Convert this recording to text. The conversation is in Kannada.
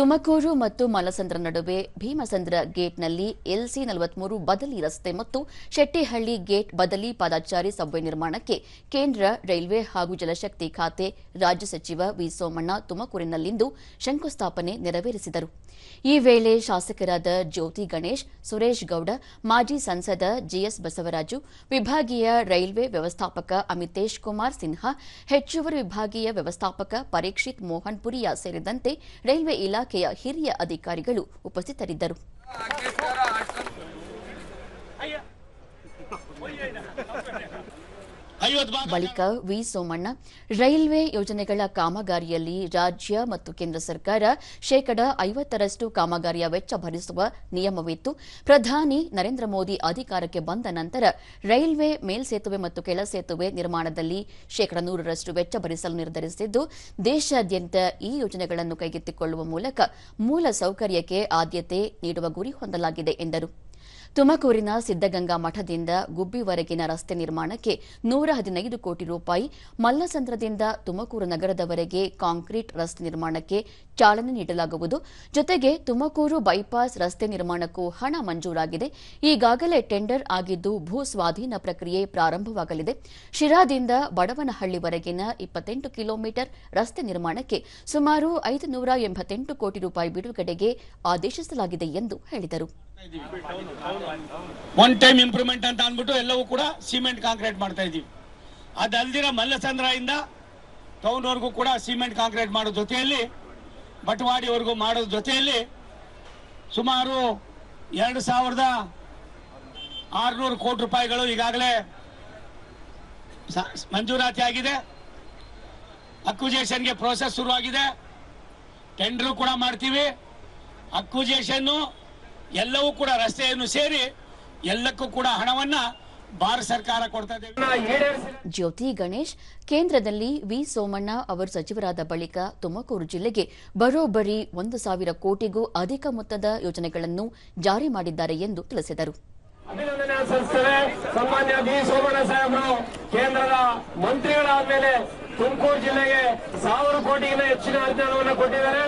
ತುಮಕೂರು ಮತ್ತು ಮಲಸಂದ್ರ ನಡುವೆ ಭೀಮಸಂದ್ರ ಗೇಟ್ನಲ್ಲಿ ಎಲ್ಸಿ ನಲವತ್ಮೂರು ಬದಲಿ ರಸ್ತೆ ಮತ್ತು ಶೆಟ್ಟಿಹಳ್ಳಿ ಗೇಟ್ ಬದಲಿ ಪಾದಾಚಾರಿ ಸಬ್ವೆ ನಿರ್ಮಾಣಕ್ಕೆ ಕೇಂದ್ರ ರೈಲ್ವೆ ಹಾಗೂ ಜಲಶಕ್ತಿ ಖಾತೆ ರಾಜ್ಯ ಸಚಿವ ವಿ ಸೋಮಣ್ಣ ತುಮಕೂರಿನಲ್ಲಿಂದು ಶಂಕುಸ್ಥಾಪನೆ ನೆರವೇರಿಸಿದರು. ಈ ವೇಳೆ ಶಾಸಕರಾದ ಜ್ಯೋತಿ ಗಣೇಶ್, ಸುರೇಶ್ ಗೌಡ, ಮಾಜಿ ಸಂಸದ ಜಿಎಸ್ ಬಸವರಾಜು, ವಿಭಾಗೀಯ ರೈಲ್ವೆ ವ್ಯವಸ್ಥಾಪಕ ಅಮಿತೇಶ್ ಕುಮಾರ್ ಸಿನ್ಹಾ, ಹೆಚ್ಚುವರಿ ವಿಭಾಗೀಯ ವ್ಯವಸ್ಥಾಪಕ ಪರೀಕ್ಷಿತ್ ಮೋಹನ್ ಪುರಿಯಾ ಸೇರಿದಂತೆ ರೈಲ್ವೆ ಇಲಾಖೆಯ ಹಿರಿಯ ಅಧಿಕಾರಿಗಳು ಉಪಸ್ಥಿತರಿದ್ದರು. ಬಳಿಕ ವಿ ಸೋಮಣ್ಣ, ರೈಲ್ವೆ ಯೋಜನೆಗಳ ಕಾಮಗಾರಿಯಲ್ಲಿ ರಾಜ್ಯ ಮತ್ತು ಕೇಂದ್ರ ಸರ್ಕಾರ ಶೇಕಡ ಐವತ್ತರಷ್ಟು ಕಾಮಗಾರಿಯ ವೆಚ್ಚ ಭರಿಸುವ ನಿಯಮವಿತ್ತು. ಪ್ರಧಾನಿ ನರೇಂದ್ರ ಮೋದಿ ಅಧಿಕಾರಕ್ಕೆ ಬಂದ ನಂತರ ರೈಲ್ವೆ ಮೇಲ್ಸೇತುವೆ ಮತ್ತು ಕೆಳಸೇತುವೆ ನಿರ್ಮಾಣದಲ್ಲಿ ಶೇಕಡ ನೂರರಷ್ಟು ವೆಚ್ಚ ಭರಿಸಲು ನಿರ್ಧರಿಸಿದ್ದು, ದೇಶಾದ್ಯಂತ ಈ ಯೋಜನೆಗಳನ್ನು ಕೈಗೆತ್ತಿಕೊಳ್ಳುವ ಮೂಲಕ ಮೂಲ ಸೌಕರ್ಯಕ್ಕೆ ಆದ್ಯತೆ ನೀಡುವ ಗುರಿ ಹೊಂದಲಾಗಿದೆ ಎಂದರು. ತುಮಕೂರಿನ ಸಿದ್ದಗಂಗಾ ಮಠದಿಂದ ಗುಬ್ಬಿವರೆಗಿನ ರಸ್ತೆ ನಿರ್ಮಾಣಕ್ಕೆ ನೂರ ಹದಿನೈದು ಕೋಟಿ ರೂಪಾಯಿ ಮಲ್ಲಸಂದ್ರದಿಂದ ತುಮಕೂರು ನಗರದವರೆಗೆ ಕಾಂಕ್ರೀಟ್ ರಸ್ತೆ ನಿರ್ಮಾಣಕ್ಕೆ ಚಾಲನೆ ನೀಡಲಾಗುವುದು. ಜೊತೆಗೆ ತುಮಕೂರು ಬೈಪಾಸ್ ರಸ್ತೆ ನಿರ್ಮಾಣಕ್ಕೂ ಹಣ ಮಂಜೂರಾಗಿದೆ. ಈಗಾಗಲೇ ಟೆಂಡರ್ ಆಗಿದ್ದು ಭೂ ಸ್ವಾಧೀನ ಪ್ರಕ್ರಿಯೆ ಪ್ರಾರಂಭವಾಗಲಿದೆ. ಶಿರಾದಿಂದ ಬಡವನಹಳ್ಳಿವರೆಗಿನ ಇಪ್ಪತ್ತೆಂಟು ಕಿಲೋಮೀಟರ್ ರಸ್ತೆ ನಿರ್ಮಾಣಕ್ಕೆ ಸುಮಾರು ಐದು ನೂರ ಎಂಬತ್ತೆಂಟು ಕೋಟಿ ರೂಪಾಯಿ ಬಿಡುಗಡೆಗೆ ಆದೇಶಿಸಲಾಗಿದೆ ಎಂದು ಹೇಳಿದರು. ಒನ್ ಟೈಮ್ ಇಂಪ್ರೂವ್ಮೆಂಟ್ ಅಂತ ಅಂದ್ಬಿಟ್ಟು ಎಲ್ಲವೂ ಕೂಡ ಸಿಮೆಂಟ್ ಕಾಂಕ್ರೀಟ್ ಮಾಡ್ತಾ ಇದೀವಿ ಅದಲ್ದಿರ ಮಲ್ಲಸಂದ್ರ ಇಂದ ಟೌನ್ ವರ್ಗೂ ಕೂಡ ಸಿಮೆಂಟ್ ಕಾಂಕ್ರೀಟ್ ಮಾಡೋ ಜೊತೆಯಲ್ಲಿ, ಬಟವಾಡಿವರೆಗೂ ಮಾಡೋ ಜೊತೆಯಲ್ಲಿ ಸುಮಾರು ಎರಡು ಸಾವಿರದ ಆರುನೂರು ಕೋಟಿ ರೂಪಾಯಿಗಳು ಈಗಾಗಲೇ ಮಂಜೂರಾತಿ ಆಗಿದೆ. ಅಕ್ವಿಜೇಷನ್ಗೆ ಪ್ರೋಸೆಸ್ ಶುರುವಾಗಿದೆ. ಟೆಂಡರ್ ಕೂಡ ಮಾಡ್ತೀವಿ. ಅಕ್ವಿಜೇಷನ್ನು ಎಲ್ಲವೂ ಕೂಡ ರಸ್ತೆಯನ್ನು ಸೇರಿ ಎಲ್ಲಕ್ಕೂ ಕೂಡ ಹಣವನ್ನ ಭಾರತ ಸರ್ಕಾರ ಕೊಡ್ತಾ ಇದೆ. ಜ್ಯೋತಿ ಗಣೇಶ್ ಕೇಂದ್ರದಲ್ಲಿ ವಿ ಸೋಮಣ್ಣ ಅವರು ಸಚಿವರಾದ ಬಳಿಕ ತುಮಕೂರು ಜಿಲ್ಲೆಗೆ ಬರೋಬ್ಬರಿ ಒಂದು ಸಾವಿರ ಕೋಟಿಗೂ ಅಧಿಕ ಮೊತ್ತದ ಯೋಜನೆಗಳನ್ನು ಜಾರಿ ಮಾಡಿದ್ದಾರೆ ಎಂದು ತಿಳಿಸಿದರು. ಅಭಿನಂದನೆ ಸಲ್ಲಿಸ್ತೇವೆ. ಸನ್ಮಾನ್ಯ ಬಿ ಸೋಮಣ್ಣ ಸಾಹೇಬರು ಕೇಂದ್ರದ ಮಂತ್ರಿಗಳಾದ್ಮೇಲೆ ತುಮಕೂರು ಜಿಲ್ಲೆಗೆ ಸಾವಿರ ಕೋಟಿಗಿಂತ ಹೆಚ್ಚಿನ ಅನುದಾನವನ್ನು ಕೊಟ್ಟಿದ್ದಾರೆ.